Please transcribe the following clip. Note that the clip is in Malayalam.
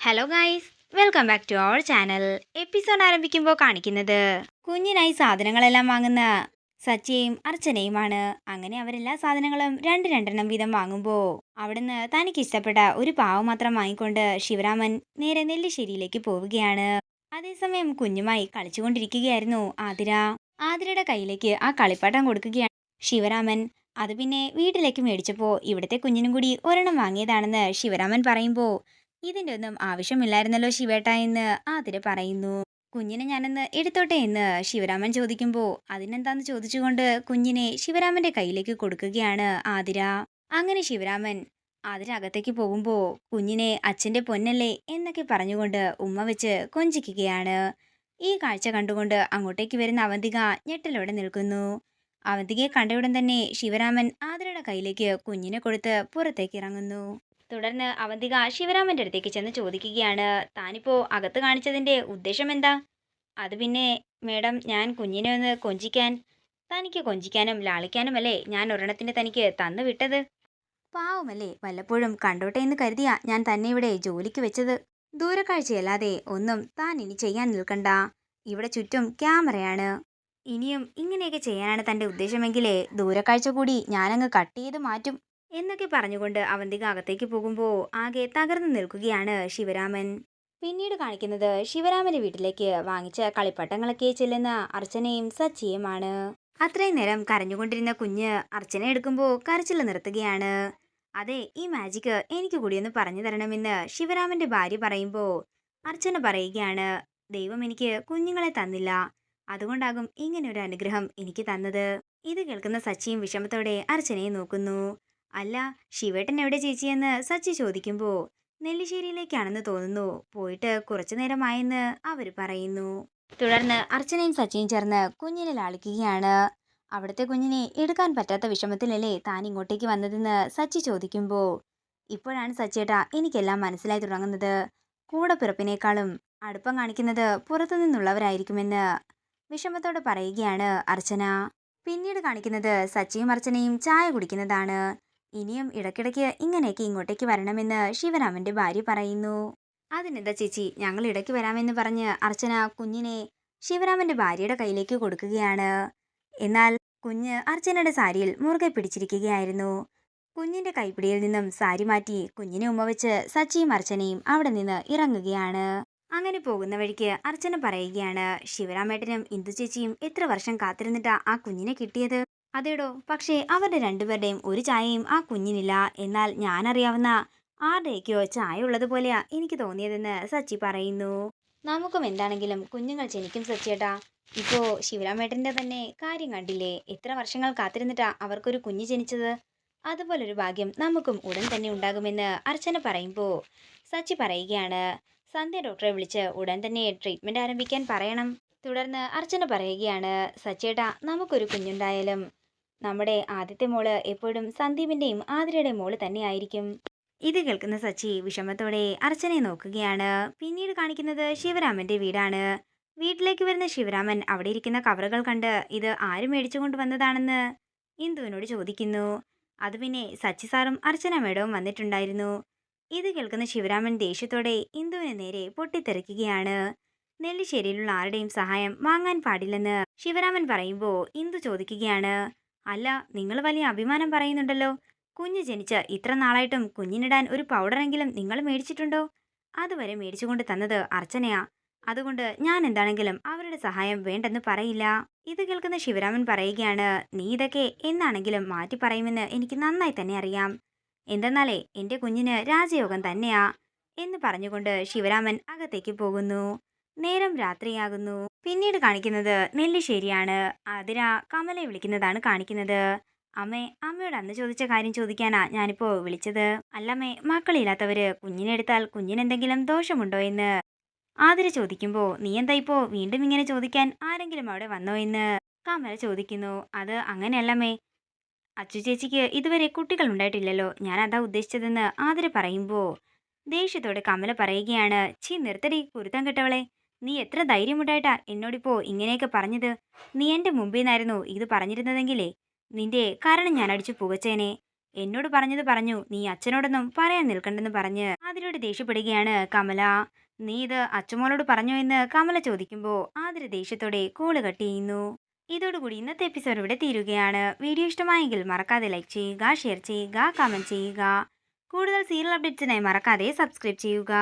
Hello guys welcome back to our channel episode ആരംഭിക്കുമ്പോൾ കാണിക്കുന്നത് കുഞ്ഞിനായി സാധനങ്ങളെല്ലാം വാങ്ങുന്ന സച്ചിയും അർച്ചനയുമാണ്. അങ്ങനെ അവരെല്ലാ സാധനങ്ങളും രണ്ട് രണ്ടെണ്ണം വീതം വാങ്ങുമ്പോൾ അവിടുന്ന് തനിക്ക് ഇഷ്ടപ്പെട്ട ഒരു പാവ് മാത്രം വാങ്ങിക്കൊണ്ട് ശിവരാമൻ നേരെ നെല്ലിശ്ശേരിയിലേക്ക് പോവുകയാണ്. അതേസമയം കുഞ്ഞുമായി കളിച്ചുകൊണ്ടിരിക്കുകയായിരുന്നു ആതിര. ആതിരയുടെ കയ്യിലേക്ക് ആ കളിപ്പാട്ടം കൊടുക്കുകയാണ് ശിവരാമൻ. അത് പിന്നെ വീട്ടിലേക്ക് മേടിച്ചപ്പോൾ ഇവിടുത്തെ കുഞ്ഞിനും കൂടി ഒരെണ്ണം വാങ്ങിയതാണെന്ന് ശിവരാമൻ പറയുമ്പോൾ ഇതിന്റെ ഒന്നും ആവശ്യമില്ലായിരുന്നല്ലോ ശിവേട്ട എന്ന്. ആതിര പറയുന്നു കുഞ്ഞിനെ ഞാനൊന്ന് എടുത്തോട്ടെ എന്ന് ശിവരാമൻ ചോദിക്കുമ്പോൾ അതിനെന്താന്ന് ചോദിച്ചുകൊണ്ട് കുഞ്ഞിനെ ശിവരാമന്റെ കയ്യിലേക്ക് കൊടുക്കുകയാണ് ആതിര. അങ്ങനെ ശിവരാമൻ ആതിര അകത്തേക്ക് പോകുമ്പോൾ കുഞ്ഞിനെ അച്ഛന്റെ പൊന്നല്ലേ എന്നൊക്കെ പറഞ്ഞുകൊണ്ട് ഉമ്മ വെച്ച് കൊഞ്ചിക്കുകയാണ്. ഈ കാഴ്ച കണ്ടുകൊണ്ട് അങ്ങോട്ടേക്ക് വരുന്ന അവന്തിക ഞെട്ടലോടെ നിൽക്കുന്നു. അവന്തികയെ കണ്ടയുടൻ തന്നെ ശിവരാമൻ ആതിരയുടെ കയ്യിലേക്ക് കുഞ്ഞിനെ കൊടുത്ത് പുറത്തേക്ക് ഇറങ്ങുന്നു. തുടർന്ന് അവന്തിക ശിവരാമന്റെ അടുത്തേക്ക് ചെന്ന് ചോദിക്കുകയാണ്. താനിപ്പോ അകത്ത് കാണിച്ചതിന്റെ ഉദ്ദേശം എന്താ? അത് പിന്നെ മേഡം ഞാൻ കുഞ്ഞിനെ ഒന്ന് കൊഞ്ചിക്കാൻ തനിക്ക് കൊഞ്ചിക്കാനും ലാളിക്കാനും അല്ലേ ഞാൻ ഒരെണ്ണത്തിന് തനിക്ക് തന്നു വിട്ടത്? പാവമല്ലേ വല്ലപ്പോഴും കണ്ടോട്ടെ എന്ന് കരുതിയാ ഞാൻ തന്നെ ഇവിടെ ജോലിക്ക് വെച്ചത്. ദൂരക്കാഴ്ചയല്ലാതെ ഒന്നും താൻ ഇനി ചെയ്യാൻ നിൽക്കണ്ട. ഇവിടെ ചുറ്റും ക്യാമറയാണ്. ഇനിയും ഇങ്ങനെയൊക്കെ ചെയ്യാനാണ് തന്റെ ഉദ്ദേശമെങ്കിലേ ദൂരക്കാഴ്ച കൂടി ഞാനങ്ങ് കട്ട് ചെയ്ത് മാറ്റും. എന്നൊക്കെ പറഞ്ഞുകൊണ്ട് അവന്തിക അകത്തേക്ക് പോകുമ്പോൾ ആകെ തകർന്നു നിൽക്കുകയാണ് ശിവരാമൻ. പിന്നീട് കാണിക്കുന്നത് ശിവരാമന്റെ വീട്ടിലേക്ക് വാങ്ങിച്ച കളിപ്പട്ടങ്ങളൊക്കെ ചെല്ലുന്ന അർച്ചനയും സച്ചിയുമാണ്. അത്രയും നേരം കരഞ്ഞുകൊണ്ടിരുന്ന കുഞ്ഞ് അർച്ചന എടുക്കുമ്പോൾ കരച്ചിൽ നിർത്തുകയാണ്. അതെ ഈ മാജിക്ക് എനിക്ക് കൂടിയൊന്ന് പറഞ്ഞു തരണമെന്ന് ശിവരാമന്റെ ഭാര്യ പറയുമ്പോൾ അർച്ചന പറയുകയാണ് ദൈവം എനിക്ക് കുഞ്ഞുങ്ങളെ തന്നില്ല. അതുകൊണ്ടാകും ഇങ്ങനെ ഒരു അനുഗ്രഹം എനിക്ക് തന്നത്. ഇത് കേൾക്കുന്ന സച്ചിയും വിഷമത്തോടെ അർച്ചനയെ നോക്കുന്നു. അല്ല ശിവേട്ടൻ എവിടെ ചേച്ചിയെന്ന് സച്ചി ചോദിക്കുമ്പോൾ നെല്ലിശ്ശേരിയിലേക്കാണെന്ന് തോന്നുന്നു. പോയിട്ട് കുറച്ചു നേരമായെന്ന് അവർ പറയുന്നു. തുടർന്ന് അർച്ചനയും സച്ചിയും ചേർന്ന് കുഞ്ഞിനെ ലാളിക്കുകയാണ്. അവിടുത്തെ കുഞ്ഞിനെ എടുക്കാൻ പറ്റാത്ത വിഷമത്തിലല്ലേ താൻ ഇങ്ങോട്ടേക്ക് വന്നതെന്ന് സച്ചി ചോദിക്കുമ്പോൾ ഇപ്പോഴാണ് സച്ചേട്ടാ എനിക്കെല്ലാം മനസ്സിലായി തുടങ്ങുന്നത്. കൂടെ പിറപ്പിനേക്കാളും അടുപ്പം കാണിക്കുന്നത് പുറത്തു നിന്നുള്ളവരായിരിക്കുമെന്ന് വിഷമത്തോടെ പറയുകയാണ് അർച്ചന. പിന്നീട് കാണിക്കുന്നത് സച്ചിയും അർച്ചനയും ചായ കുടിക്കുന്നതാണ്. ഇനിയും ഇടയ്ക്കിടയ്ക്ക് ഇങ്ങനെയൊക്കെ ഇങ്ങോട്ടേക്ക് വരണമെന്ന് ശിവരാമന്റെ ഭാര്യ പറയുന്നു. അതിനെന്താ ചേച്ചി? ഞങ്ങൾ ഇടയ്ക്ക് വരാമെന്ന് പറഞ്ഞ് അർച്ചന കുഞ്ഞിനെ ശിവരാമന്റെ ഭാര്യയുടെ കയ്യിലേക്ക് കൊടുക്കുകയാണ്. എന്നാൽ കുഞ്ഞ് അർച്ചനയുടെ സാരിയിൽ മുറുകെ പിടിച്ചിരിക്കുകയായിരുന്നു. കുഞ്ഞിന്റെ കൈപ്പിടിയിൽ നിന്നും സാരി മാറ്റി കുഞ്ഞിനെ ഉമ്മ വെച്ച് സച്ചിയും അർച്ചനയും അവിടെ നിന്ന് ഇറങ്ങുകയാണ്. അങ്ങനെ പോകുന്ന വഴിക്ക് അർച്ചന പറയുകയാണ് ശിവരാമേട്ടനും ഇന്ദു ചേച്ചിയും എത്ര വർഷം കാത്തിരുന്നിട്ടാ ആ കുഞ്ഞിനെ കിട്ടിയത്? അതേടോ പക്ഷേ അവരുടെ രണ്ടുപേരുടെയും ഒരു ചായയും ആ കുഞ്ഞിനില്ല. എന്നാൽ ഞാനറിയാവുന്ന ആരുടെയൊക്കെയോ ചായ ഉള്ളതുപോലെയാ എനിക്ക് തോന്നിയതെന്ന് സച്ചി പറയുന്നു. നമുക്കും എന്താണെങ്കിലും കുഞ്ഞുങ്ങൾ ജനിക്കും സച്ചിയേട്ടാ. ഇപ്പോ ശിവരാമേട്ടന്റെ തന്നെ കാര്യം കണ്ടില്ലേ? എത്ര വർഷങ്ങൾ കാത്തിരുന്നിട്ടാ അവർക്കൊരു കുഞ്ഞ് ജനിച്ചത്? അതുപോലൊരു ഭാഗ്യം നമുക്കും ഉടൻ തന്നെ ഉണ്ടാകുമെന്ന് അർച്ചന പറയുമ്പോൾ സച്ചി പറയുകയാണ്. സന്ധ്യ ഡോക്ടറെ വിളിച്ച് ഉടൻ തന്നെ ട്രീറ്റ്മെന്റ് ആരംഭിക്കാൻ പറയണം. തുടർന്ന് അർച്ചന പറയുകയാണ് സച്ചേട്ടാ നമുക്കൊരു കുഞ്ഞുണ്ടായാലും നമ്മുടെ ആദ്യത്തെ മോൾ എപ്പോഴും സന്ദീപിന്റെയും ആതിരയുടെയും മോൾ തന്നെയായിരിക്കും. ഇത് കേൾക്കുന്ന സച്ചി വിഷമത്തോടെ അർച്ചനെ നോക്കുകയാണ്. പിന്നീട് കാണിക്കുന്നത് ശിവരാമന്റെ വീടാണ്. വീട്ടിലേക്ക് വരുന്ന ശിവരാമൻ അവിടെ ഇരിക്കുന്ന കവറുകൾ കണ്ട് ഇത് ആര് മേടിച്ചു കൊണ്ടുവന്നതാണെന്ന് ഇന്ദുവിനോട് ചോദിക്കുന്നു. അത് പിന്നെ സച്ചി സാറും അർച്ചന മേഡവും വന്നിട്ടുണ്ടായിരുന്നു. ഇത് കേൾക്കുന്ന ശിവരാമൻ ദേഷ്യത്തോടെ ഇന്ദുവിന് നേരെ പൊട്ടിത്തെറിക്കുകയാണ്. നെല്ലിശ്ശേരിയിലുള്ള ആരുടെയും സഹായം വാങ്ങാൻ പാടില്ലെന്ന് ശിവരാമൻ പറയുമ്പോൾ ഇന്ദു ചോദിക്കുകയാണ്. അല്ല നിങ്ങൾ വലിയ അഭിമാനം പറയുന്നുണ്ടല്ലോ. കുഞ്ഞ് ജനിച്ച ഇത്ര നാളായിട്ടും കുഞ്ഞിനിടാൻ ഒരു പൗഡറെങ്കിലും നിങ്ങൾ മേടിച്ചിട്ടുണ്ടോ? അതുവരെ മേടിച്ചുകൊണ്ട് തന്നത് അർച്ചനയാ. അതുകൊണ്ട് ഞാൻ എന്താണെങ്കിലും അവരുടെ സഹായം വേണ്ടെന്ന് പറയില്ല. ഇത് കേൾക്കുന്ന ശിവരാമൻ പറയുകയാണ് നീ ഇതൊക്കെ എന്നാണെങ്കിലും മാറ്റി പറയുമെന്ന് എനിക്ക് നന്നായി തന്നെ അറിയാം. എന്തെന്നാലേ എന്റെ കുഞ്ഞിന് രാജയോഗം തന്നെയാ എന്ന് പറഞ്ഞുകൊണ്ട് ശിവരാമൻ അകത്തേക്ക് പോകുന്നു. നേരം രാത്രിയാകുന്നു. പിന്നീട് കാണിക്കുന്നത് നെല്ലിശ്ശേരിയാണ് അതിര കമലയെ വിളിക്കുന്നതാണ് കാണിക്കുന്നത്. അമ്മേ അമ്മയോട് അന്ന് ചോദിച്ച കാര്യം ചോദിക്കാനാ ഞാനിപ്പോ വിളിച്ചത്. അല്ലമ്മേ മക്കളില്ലാത്തവര് കുഞ്ഞിനെടുത്താൽ കുഞ്ഞിനെന്തെങ്കിലും ദോഷമുണ്ടോ എന്ന്? ആതിര ചോദിക്കുമ്പോ നീ എന്താ ഇപ്പോ വീണ്ടും ഇങ്ങനെ ചോദിക്കാൻ ആരെങ്കിലും അവിടെ വന്നോ എന്ന്? കമല ചോദിക്കുന്നു. അത് അങ്ങനെയല്ലമ്മേ. അച്ചു ചേച്ചിക്ക് ഇതുവരെ കുട്ടികൾ ഉണ്ടായിട്ടില്ലല്ലോ. ഞാൻ അതാ ഉദ്ദേശിച്ചതെന്ന് ആതിര പറയുമ്പോ ദേഷ്യത്തോടെ കമല പറയുകയാണ് ചീ നിർത്തടി കുരുത്തം കെട്ടവളെ. നീ എത്ര ധൈര്യമുണ്ടായിട്ടാ എന്നോടിപ്പോ ഇങ്ങനെയൊക്കെ പറഞ്ഞത്? നീ എന്റെ മുമ്പിൽ നിന്നായിരുന്നു ഇത് പറഞ്ഞിരുന്നതെങ്കിലേ. നിന്റെ കാരണം ഞാൻ അടിച്ചു പുകച്ചേനെ. എന്നോട് പറഞ്ഞത് പറഞ്ഞു. നീ അച്ഛനോടൊന്നും പറയാൻ നിൽക്കണ്ടെന്ന് പറഞ്ഞ് ആതിരയോട് ദേഷ്യപ്പെടുകയാണ് കമല. നീ ഇത് അച്ഛമോളോട് പറഞ്ഞു എന്ന് കമല ചോദിക്കുമ്പോൾ ആതിര ദേഷ്യത്തോടെ കോൾ കട്ട് ചെയ്യുന്നു. ഇതോടുകൂടി ഇന്നത്തെ എപ്പിസോഡ് ഇവിടെ തീരുകയാണ്. വീഡിയോ ഇഷ്ടമായെങ്കിൽ മറക്കാതെ ലൈക്ക് ചെയ്യുക ഷെയർ ചെയ്യുക കമന്റ് ചെയ്യുക. കൂടുതൽ സീരിയൽ അപ്ഡേറ്റ്സിനായി മറക്കാതെ സബ്സ്ക്രൈബ് ചെയ്യുക.